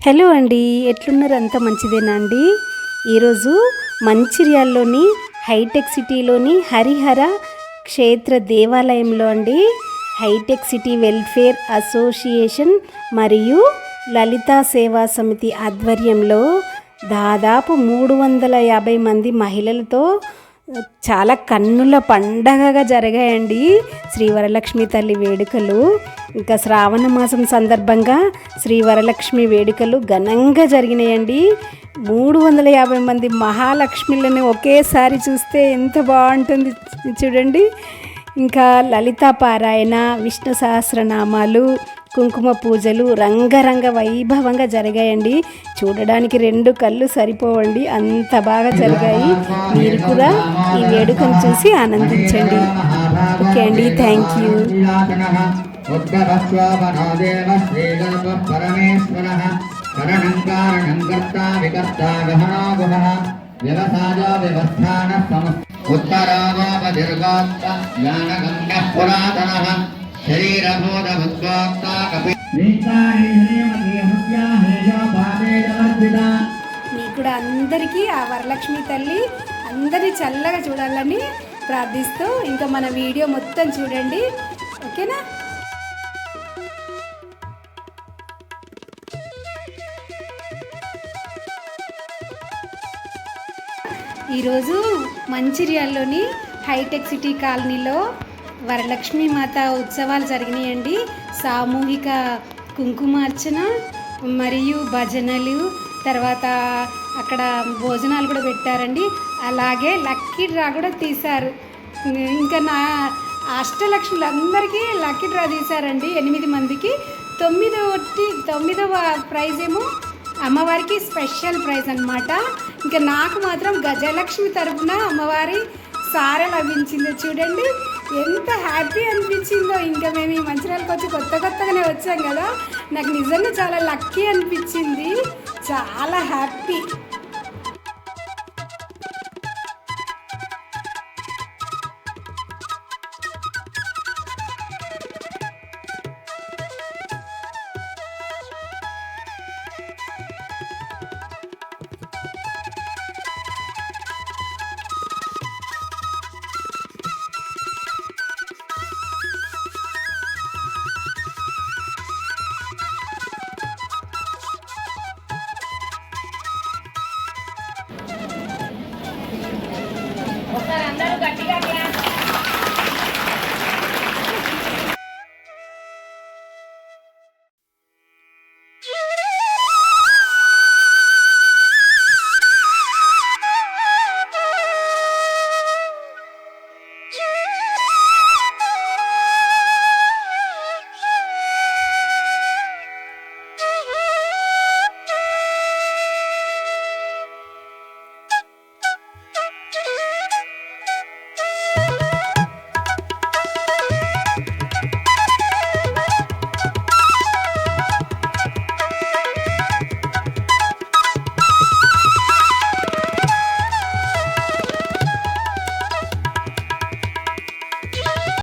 Hello అండి ఎట్లున్నారు? అంత మంచిదేనా అండి? ఈరోజు మంచిర్యాల్లోని హైటెక్ సిటీలోని హరిహర క్షేత్ర దేవాలయంలో అండి హైటెక్ సిటీ వెల్ఫేర్ అసోసియేషన్ మరియు లలితా సేవా సమితి ఆధ్వర్యంలో దాదాపు మూడు వందల యాభై మంది మహిళలతో చాలా కన్నుల పండగగా జరిగాయండి శ్రీ వరలక్ష్మి తల్లి వేడుకలు. ఇంకా శ్రావణ మాసం సందర్భంగా శ్రీ వరలక్ష్మి వేడుకలు ఘనంగా జరిగినాయండి. మూడు వందల యాభై మంది మహాలక్ష్మిలను ఒకేసారి చూస్తే ఎంత బాగుంటుంది చూడండి. ఇంకా లలితా పారాయణ విష్ణు సహస్రనామాలు కుంకుమ పూజలు రంగరంగ వైభవంగా జరిగాయండి. చూడడానికి రెండు కళ్ళు సరిపోవండి. అంత బాగా జరిగాయి. మీరు కూడా ఈ వేడుకను చూసి ఆనందించండి. ఓకే అండి. Thank you. ఉద్భవస్వనోదేవ శ్రీగల్ప పరమేశ్వర కర్తా వికర్తా గహనో గుణ వ్యవసాయ వ్యవస్థాన సమ ఉత్తరాగోపదీర్ఘోక్త జ్ఞానగమ్య పురాతన కూడా అందరికీ ఆ వరలక్ష్మి తల్లి అందరినీ చల్లగా చూడాలని ప్రార్థిస్తూ ఇంకా మన వీడియో మొత్తం చూడండి. ఓకేనా? ఈరోజు మంచిర్యాల్లోని హైటెక్ సిటీ కాలనీలో వరలక్ష్మి మాత ఉత్సవాలు జరిగినాయండి. సామూహిక కుంకుమార్చన మరియు భజనలు తర్వాత అక్కడ భోజనాలు కూడా పెట్టారండి. అలాగే లక్కీ డ్రా కూడా తీశారు. ఇంకా నా అష్టలక్ష్ములందరికీ లక్కీ డ్రా తీశారండి ఎనిమిది మందికి. తొమ్మిదోటి తొమ్మిదవ ప్రైజ్ ఏమో అమ్మవారికి స్పెషల్ ప్రైజ్ అన్నమాట. ఇంకా నాకు మాత్రం గజలక్ష్మి తరపున అమ్మవారి సార లభించింది చూడండి. ఎంత హ్యాపీ అనిపించిందో. ఇంకా మేము ఈ మంచిర్యాలకు వచ్చి కొత్త కొత్తగానే వచ్చాం కదా. నాకు నిజంగా చాలా లక్కీ అనిపించింది. చాలా హ్యాపీ